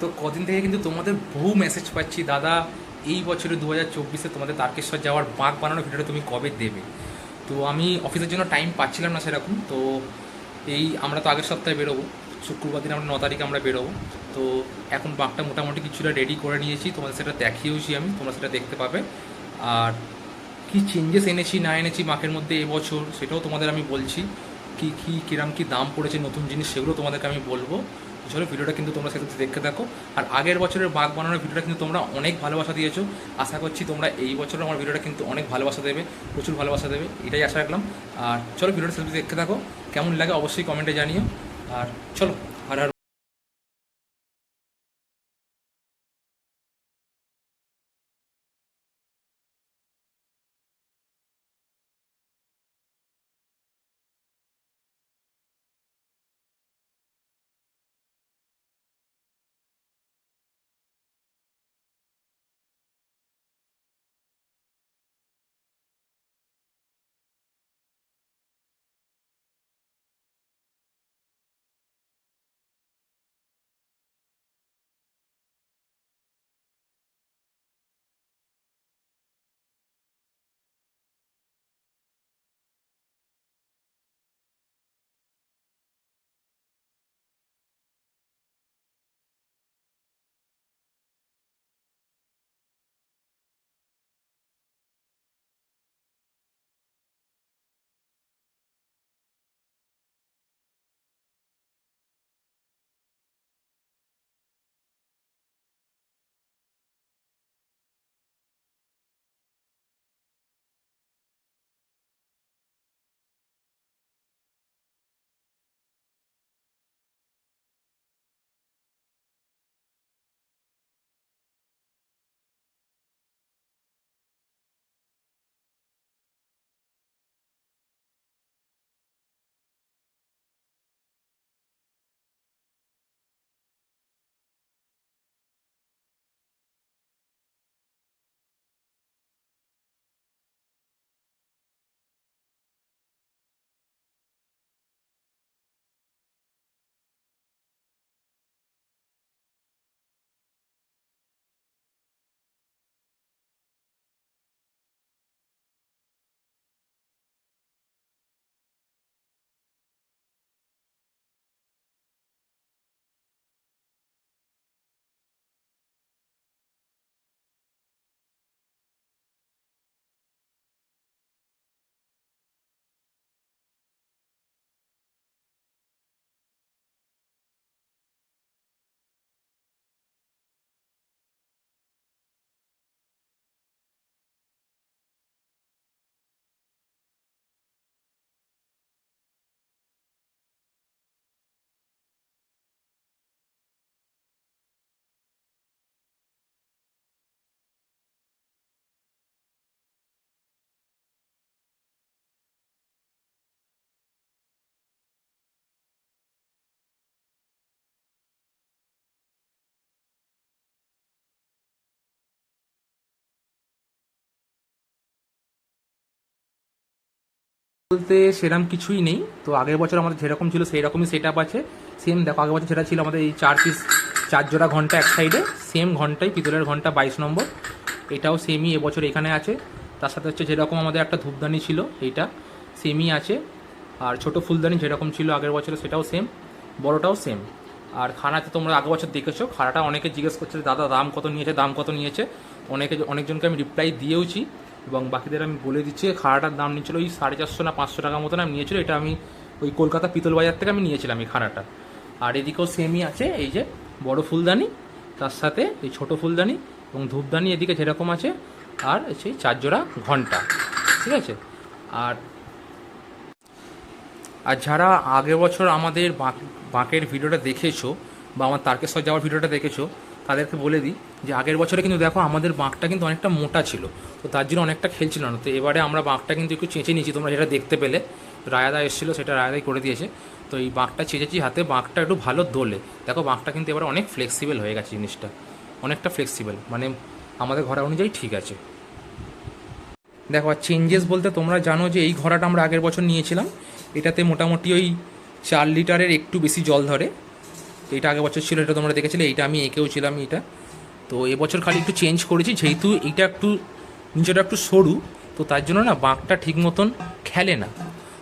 তো কদিন থেকে কিন্তু তোমাদের বহু মেসেজ পাচ্ছি। দাদা, এই বছরে দু হাজার চব্বিশে তোমাদের তারকেশ্বর যাওয়ার বাঁক বানানোর ভিডিওটা তুমি কবে দেবে? তো আমি অফিসের জন্য টাইম পাচ্ছিলাম না সেরকম। তো এই আমরা তো আগের সপ্তাহে বেরোবো। শুক্রবার দিন আমরা ন তারিখে আমরা বেরোবো। তো এখন বাঁকটা মোটামুটি কিছুটা রেডি করে নিয়েছি। তোমাদের সেটা দেখিয়েওছি আমি। তোমরা সেটা দেখতে পাবে। আর কি চেঞ্জেস এনেছি, না এনেছি মাকের মধ্যে এবছর সেটাও তোমাদের আমি বলছি। কি কি, কিরাম কি দাম পড়েছে, নতুন জিনিস, সেগুলো তোমাদেরকে আমি বলব। চলো ভিডিওটা কিন্তু তোমরা সেটা দেখতে থাকো। আর আগের বছরের বাঘ বানানোর ভিডিওটা কিন্তু তোমরা অনেক ভালোবাসা দিয়েছ। আশা করছি তোমরা এই বছরও আমার ভিডিওটা কিন্তু অনেক ভালোবাসা দেবে, প্রচুর ভালোবাসা দেবে, এটাই আশা রাখলাম। আর চলো ভিডিওটা সেটা দেখতে থাকো। কেমন লাগে অবশ্যই কমেন্টে জানিও। আর চলো। বলতে সেরকম কিছুই নেই। তো আগের বছর আমাদের যেরকম ছিল সেই রকমই সেট আছে। সেম দেখো, আগের বছর যেটা ছিল আমাদের এই চার পিস চার জোড়া ঘণ্টা এক সাইডে সেম ঘন্টাই পিতলের ঘণ্টা বাইশ নম্বর। এটাও সেমই এবছর এখানে আছে। তার সাথে হচ্ছে যেরকম আমাদের একটা ধূপদানি ছিল, এইটা সেমই আছে। আর ছোট ফুলদানি যেরকম ছিল আগের বছরে, সেটাও সেম বড়টাও সেম আর খানাতে তোমরা আগের বছর দেখেছ, খানাটা অনেকে জিজ্ঞেস করছে, দাদা, দাম কত নিয়েছে? দাম কত নিয়েছে? অনেকে, অনেকজনকে আমি রিপ্লাই দিয়েওছি। এবং বাকিদের আমি বলে দিচ্ছি খাড়াটার দাম নিচ্ছিল ওই সাড়ে চারশো না পাঁচশো টাকার মতন আমি নিয়েছিল, এটা আমি ওই কলকাতা পিতল বাজার থেকে আমি নিয়েছিলাম এই খাড়াটা। আর এদিকেও সেমই আছে, এই যে বড় ফুলদানি, তার সাথে এই ছোট ফুলদানি এবং ধূপদানি এদিকে যেরকম আছে, আর সেই চারজোড়া ঘণ্টা, ঠিক আছে? আর আর যারা আগের বছর আমাদের বাঁক- বাঁকের ভিডিওটা দেখেছ বা আমার তারকেশ্বর যাওয়ার ভিডিওটা দেখেছ তাদেরকে বলে দিই যে আগের বছরে কিন্তু দেখো আমাদের বাঁকটা কিন্তু অনেকটা মোটা ছিল, তো তার জন্য অনেকটা খেলছিল না। তো এবারে আমরা বাঁকটা কিন্তু একটু চেঁচে নিয়েছি, তোমরা যেটা দেখতে পেলে। রায়াদা এসেছিল, সেটা রায়াদাই করে দিয়েছে। তো এই বাঁকটা চেঁচেছি হাতে, বাঁকটা একটু ভালো দোলে। দেখো বাঁকটা কিন্তু এবার অনেক ফ্লেক্সিবল হয়ে গেছে জিনিসটা, অনেকটা ফ্লেক্সিবল মানে আমাদের ঘোড়া অনুযায়ী ঠিক আছে। দেখো আর চেঞ্জেস বলতে তোমরা জানো যে এই ঘোড়াটা আমরা আগের বছর নিয়েছিলাম। এটাতে মোটামুটি ওই চার লিটারের একটু বেশি জল ধরে। তো এটা আগের বছর ছিল, এটা তোমরা দেখেছিলে, এইটা আমি এঁকেও ছিলাম এটা তো এবছর খালি একটু চেঞ্জ করেছি, যেহেতু এইটা একটু, নিচেটা একটু সরু, তো তার জন্য না বাঁকটা ঠিক মতন খেলে না।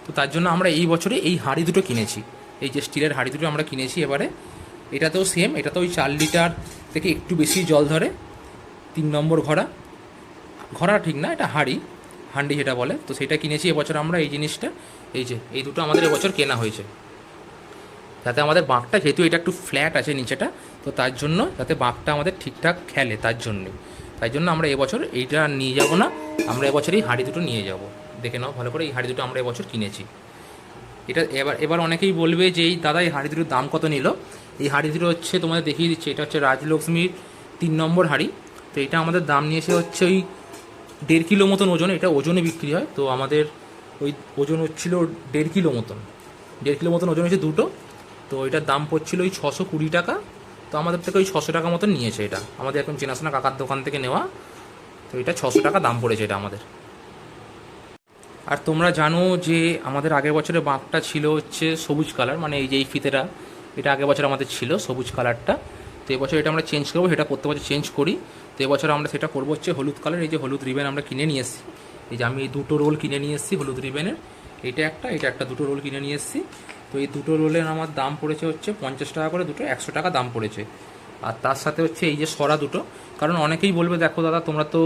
তো তার জন্য আমরা এই বছরে এই হাঁড়ি দুটো কিনেছি। এই যে স্টিলের হাঁড়ি দুটো আমরা কিনেছি এবারে। এটাতেও সেম এটাতেও ওই চার লিটার থেকে একটু বেশি জল ধরে, তিন নম্বর ঘোড়া। ঘোড়া ঠিক না, এটা হাঁড়ি, হান্ডি যেটা বলে। তো সেটা কিনেছি এবছর আমরা এই জিনিসটা, এই যে, এই দুটো আমাদের এবছর কেনা হয়েছে। যাতে আমাদের বাঁকটা, যেহেতু এটা একটু ফ্ল্যাট আছে নিচেটা, তো তার জন্য যাতে বাঁকটা আমাদের ঠিকঠাক খেলে তার জন্যে। তাই জন্য আমরা এবছর এইটা নিয়ে যাব না, আমরা এবছর এই হাঁড়ি দুটো নিয়ে যাব। দেখে নাও ভালো করে এই হাঁড়ি দুটো আমরা এবছর কিনেছি। এটা এবার এবার অনেকেই বলবে যে এই দাদা এই হাঁড়ি দুটোর দাম কত নিল? এই হাঁড়ি দুটো হচ্ছে তোমাদের দেখিয়ে দিচ্ছে, এটা হচ্ছে রাজলক্ষ্মীর তিন নম্বর হাঁড়ি। তো এটা আমাদের দাম নিয়েছে হচ্ছে ওই দেড় কিলো মতন ওজন, এটা ওজনে বিক্রি হয়। তো আমাদের ওই ওজন হচ্ছিল দেড় কিলো মতন। দেড় কিলো মতন ওজন হচ্ছে দুটো। তো এটার দাম পড়ছিল ওই ছশো কুড়ি টাকা, তো আমাদের থেকে ওই ছশো টাকা মতন নিয়েছে এটা। আমাদের এখন চেনাশোনা কাকার দোকান থেকে নেওয়া, তো এটা ছশো টাকা দাম পড়েছে এটা আমাদের। আর তোমরা জানো যে আমাদের আগের বছরের বাঁকটা ছিল হচ্ছে সবুজ কালার মানে এই যে এই ফিতেটা, এটা আগের বছর আমাদের ছিল সবুজ কালারটা। তো এবছর এটা আমরা চেঞ্জ করব, সেটা প্রত্যেক বছর চেঞ্জ করি। তো এবছর আমরা সেটা করব হচ্ছে হলুদ কালার, এই যে হলুদ রিবেন আমরা কিনে নিয়ে এসেছি। এই যে আমি দুটো রোল কিনে নিয়ে এসেছি হলুদ রিবেনের এটা একটা এটা একটা দুটো রোল কিনে নিয়ে এসেছি। তো এই দুটো রোলের আমার দাম পড়েছে হচ্ছে পঞ্চাশ টাকা করে, দুটো একশো টাকা দাম পড়েছে। আর তার সাথে হচ্ছে এই যে সরা দুটো, কারণ অনেকেই বলবে, দেখো দাদা, তোমরা তো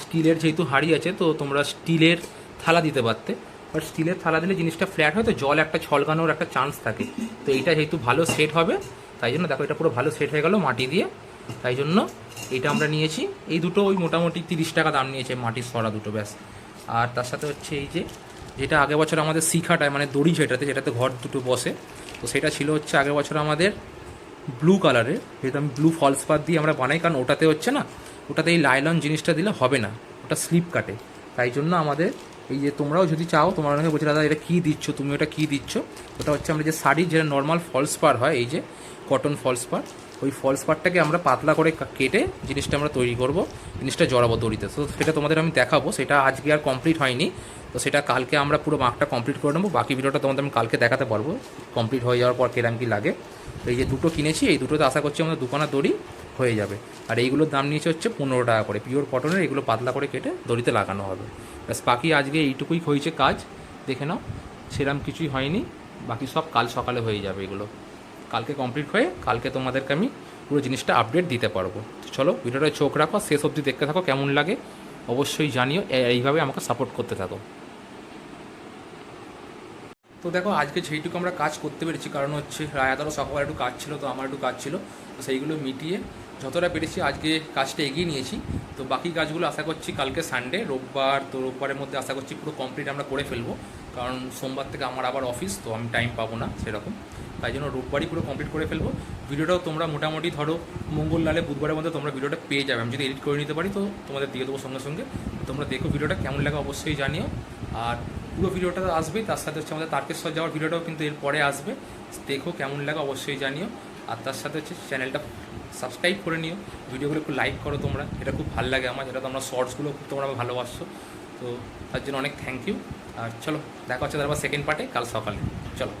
স্টিলের যেহেতু হাঁড়ি আছে, তো তোমরা স্টিলের থালা দিতে পারতে। বাট স্টিলের থালা দিলে জিনিসটা ফ্ল্যাট হয়, তো জল একটা ছলকানোর একটা চান্স থাকে। তো এইটা যেহেতু ভালো সেট হবে, তাই জন্য দেখো এটা পুরো ভালো সেট হয়ে গেল মাটি দিয়ে। তাই জন্য এটা আমরা নিয়েছি। এই দুটো ওই মোটামুটি তিরিশ টাকা দাম নিয়েছে মাটির সরা দুটো, ব্যাস। আর তার সাথে হচ্ছে এই যে যেটা আগের বছর আমাদের শিখাটায় মানে দড়ি যেটাতে যেটাতে ঘর দুটো বসে, তো সেটা ছিল হচ্ছে আগের বছর আমাদের ব্লু কালারের যেহেতু আমি ব্লু ফলস পাত দিয়ে আমরা বানাই, কারণ ওটাতে হচ্ছে না, ওটাতে এই লাইলন জিনিসটা দিলে হবে না, ওটা স্লিপ কাটে তাই জন্য আমাদের এই যে তোমরাও যদি চাও, তোমরা অনেকে বলছো, দাদা, এটা কী দিচ্ছ? তুমি ওটা কী দিচ্ছ? ওটা হচ্ছে আমরা যে শাড়ির যেটা নর্মাল ফলস পার হয়, এই যে কটন ফলস পার ওই ফলস পারটাকে আমরা পাতলা করে কেটে জিনিসটা আমরা তৈরি করব। জিনিসটা জড়াবো দড়িতে। তো সেটা তোমাদের আমি দেখাবো। সেটা আজকে আর কমপ্লিট হয়নি। তো সেটা কালকে আমরা পুরো মাকটা কমপ্লিট করে নেব। বাকি ভিডিওটা তোমাদের আমি কালকে দেখাতে পারব। কমপ্লিট হয়ে যাওয়ার পর কিরম কি লাগে। তো এই যে দুটো কিনেছি, এই দুটোতে আশা করছি আমাদের দোকানের দড়ি হয়ে যাবে। আর এইগুলোর দাম নিয়েছে হচ্ছে পনেরো টাকা করে। পিওর কটনের এগুলো পাতলা করে কেটে দড়িতে লাগানো হবে। ব্যাস, বাকি আজকে এইটুকুই হয়েছে কাজ। দেখে নাও, সেরম কিছুই হয়নি। বাকি সব কাল সকালে হয়ে যাবে এগুলো। কালকে কমপ্লিট হয়ে কালকে তোমাদেরকে আমি পুরো জিনিসটা আপডেট দিতে পারব। চলো, ভিডিওটা চোখ রাখো, শেষ অবধি দেখতে থাকো, কেমন লাগে অবশ্যই জানিও এইভাবে আমাকে সাপোর্ট করতে থাকো। তো দেখো, আজকে যেইটুকু আমরা কাজ করতে পেরেছি, কারণ হচ্ছে রায়াদারও সকালে একটু কাজ ছিল, তো আমার একটু কাজ ছিল, তো সেইগুলো মিটিয়ে যতটা পেরেছি আজকে কাজটা এগিয়ে নিয়েছি। তো বাকি কাজগুলো আশা করছি কালকে সানডে রোববার, তো রোববারের মধ্যে আশা করছি পুরো কমপ্লিট আমরা করে ফেলব, কারণ সোমবার থেকে আমার আবার অফিস তো আমি টাইম পাবো না সেরকম। তাই জন্য রোববারই পুরো কমপ্লিট করে ফেলব। ভিডিওটাও তোমরা মোটামুটি ধরো মঙ্গল লালে বুধবারের মধ্যে তোমরা ভিডিওটা পেয়ে যাবে। আমি যদি এডিট করে নিতে পারি, তো তোমাদের দিয়ে দেবো সঙ্গে সঙ্গে। তোমরা দেখো ভিডিওটা কেমন লাগে, অবশ্যই জানিও। আর পুরো ভিডিওটা আসবেই তার সাথে হচ্ছে আমাদের তারকেশ্বর যাওয়ার ভিডিওটাও কিন্তু এর পরে আসবে। দেখো কেমন লাগে, অবশ্যই জানিও। আর তার সাথে হচ্ছে চ্যানেলটা সাবস্ক্রাইব করে নিও। ভিডিওগুলো একটু লাইক করো তোমরা, এটা খুব ভালো লাগে আমার, যেটা তোমরা শর্টসগুলো খুব তোমরা ভালোবাসছো তো তার জন্য অনেক থ্যাংক ইউ আর চলো, দেখা হচ্ছে তারপর সেকেন্ড পার্টে কাল সকালে। চলো।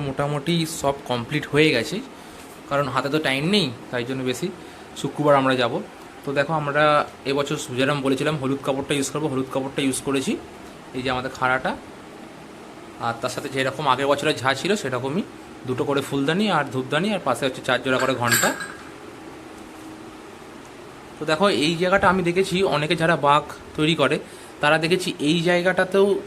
মোটামুটি সব কমপ্লিট হয়ে গেছে। কারণ হাতে তো টাইম নেই, তাই জন্য বেশি। শুক্রবার আমরা যাব। তো দেখো আমরা এবছর যেরকম বলেছিলাম, হলুদ কাপড়টা ইউজ করব। হলুদ কাপড়টা ইউজ করেছি। এই যে আমাদের খাড়াটা। আর তার সাথে যেরকম আগের বছরের ঝা ছিল, সেরকমই দুটো করে ফুলদানি আর ধূপদানি আর পাশে হচ্ছে চার জোড়া করে ঘণ্টা। তো দেখো এই জায়গাটা আমি দেখেছি, অনেকে যারা বাঘ তৈরি করে, তারা দেখেছি এই জায়গাটাতেও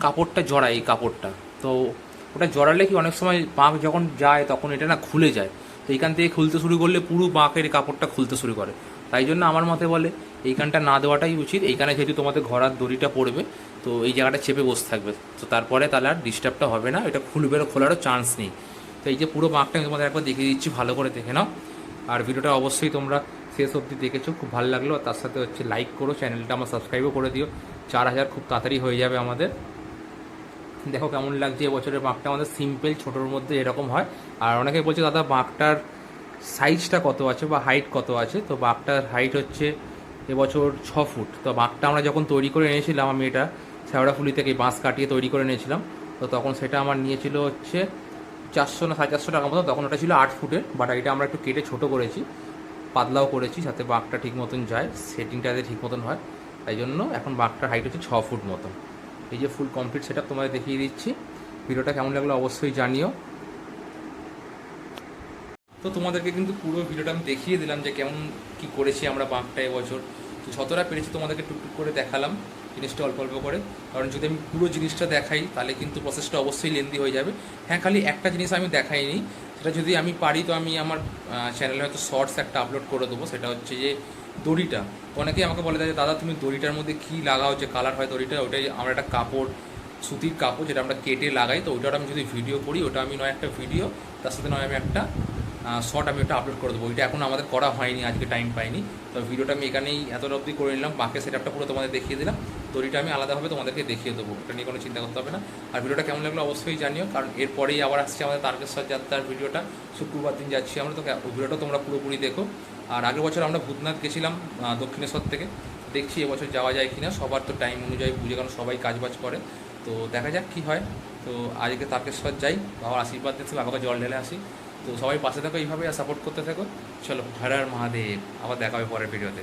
কাপড়টা জড়ায় এই কাপড়টা। তো ওটা জড়ালে কি অনেক সময় বাঁক যখন যায়, তখন এটা না খুলে যায়। তো এইখান থেকে খুলতে শুরু করলে পুরো বাঁকের কাপড়টা খুলতে শুরু করে। তাই জন্য আমার মতে বলে, এইখানটা না দেওয়াটাই উচিত। এইখানে যেহেতু তোমাদের ঘরার দড়িটা পড়বে, তো এই জায়গাটা চেপে বসে থাকবে। তো তারপরে তাহলে আর ডিস্টার্বটা হবে না। এটা খুলবে খোলারও চান্স নেই। তো এই যে পুরো বাঁকটা আমি তোমাদের একবার দেখিয়ে দিচ্ছি, ভালো করে দেখে নাও। আর ভিডিওটা অবশ্যই তোমরা শেষ অবধি দেখেছ। খুব ভালো লাগল। তার সাথে হচ্ছে লাইক করো চ্যানেলটা আমার সাবস্ক্রাইবও করে দিও। চার হাজার খুব তাড়াতাড়ি হয়ে যাবে আমাদের। দেখো কেমন লাগছে এবছরের বাঁকটা। আমাদের সিম্পল ছোটোর মধ্যে এরকম হয়। আর অনেকে বলছে, দাদা, বাঁকটার সাইজটা কত আছে বা হাইট কত আছে? তো বাঁকটার হাইট হচ্ছে এবছর ছ ফুট। তো বাঁকটা আমরা যখন তৈরি করে এনেছিলাম আমি এটা শ্যাওড়াফুলি থেকে বাঁশ কাটিয়ে তৈরি করে এনেছিলাম, তো তখন সেটা আমার নিয়েছিল হচ্ছে চারশো না সাড়ে চারশো টাকা মতো। তখন ওটা ছিল আট ফুটের বাট এটা আমরা একটু কেটে ছোটো করেছি, পাতলাও করেছি যাতে বাঁকটা ঠিক মতন যায় সেটিংটা যাতে ঠিক মতন হয়। তাই জন্য এখন বাঁকটার হাইট হচ্ছে ছ ফুট মতন। এই যে ফুল কমপ্লিট সেটা তোমাদের দেখিয়ে দিচ্ছি। ভিডিওটা কেমন লাগল অবশ্যই জানিও। তো তোমাদেরকে কিন্তু পুরো ভিডিওটা আমি দেখিয়ে দিলাম যে কেমন কি করেছি আমরা বাঁকটা এবছর। তো যতটা পেরেছি তোমাদেরকে টুকটুক করে দেখালাম, জিনিসটা অল্প অল্প করে। কারণ যদি আমি পুরো জিনিসটা দেখাই, তাহলে কিন্তু প্রসেসটা অবশ্যই লেন্দি হয়ে যাবে। হ্যাঁ খালি একটা জিনিস আমি দেখাইনি সেটা যদি আমি পারি, তো আমি আমার চ্যানেলে হয়তো শর্টস একটা আপলোড করে দেবো। সেটা হচ্ছে যে দড়িটা। অনেকেই আমাকে বলে যে, দাদা, তুমি দড়িটার মধ্যে কী লাগাও? যে কালার হয় দড়িটা, ওটাই আমরা একটা কাপড়, সুতির কাপড় যেটা আমরা কেটে লাগাই। তো ওইটার আমি যদি ভিডিও করি, ওটা আমি নয় একটা ভিডিও তার সাথে নয় আমি একটা শর্ট আমি ওটা আপলোড করে দেবো। ওইটা এখন আমাদের করা হয়নি, আজকে টাইম পাইনি। তো ভিডিওটা আমি এখানেই এত অবধি করে নিলাম। বাকি সেটা সেটআপটা পুরো তোমাদের দেখিয়ে দিলাম। দড়িটা আমি আলাদাভাবে তোমাদেরকে দেখিয়ে দেবো। ওটা নিয়ে কোনো চিন্তা করতে হবে না। আর ভিডিওটা কেমন লাগল অবশ্যই জানিও, কারণ এরপরেই আবার আসছে আমাদের তারকেশ্বর যাত্রার ভিডিওটা। শুক্রবার দিন যাচ্ছি আমরা তো ভিডিওটা তোমরা পুরোপুরি দেখো। আর আগের বছর আমরা ভূতনাথ গেছিলাম দক্ষিণেশ্বর থেকে। দেখছি এবছর যাওয়া যায় কি না সবার তো টাইম অনুযায়ী বুঝে কারণ সবাই কাজবাজ করে। তো দেখা যাক কী হয়। তো আজকে তারকেশ্বর যাই, বাবার আশীর্বাদ দিচ্ছি বাবাকে জল ঢেলে আসি। তো সবাই পাশে থাকো এইভাবে সাপোর্ট করতে থাকো। চলো হর হর মহাদেব, আবার দেখা হবে পরের ভিডিওতে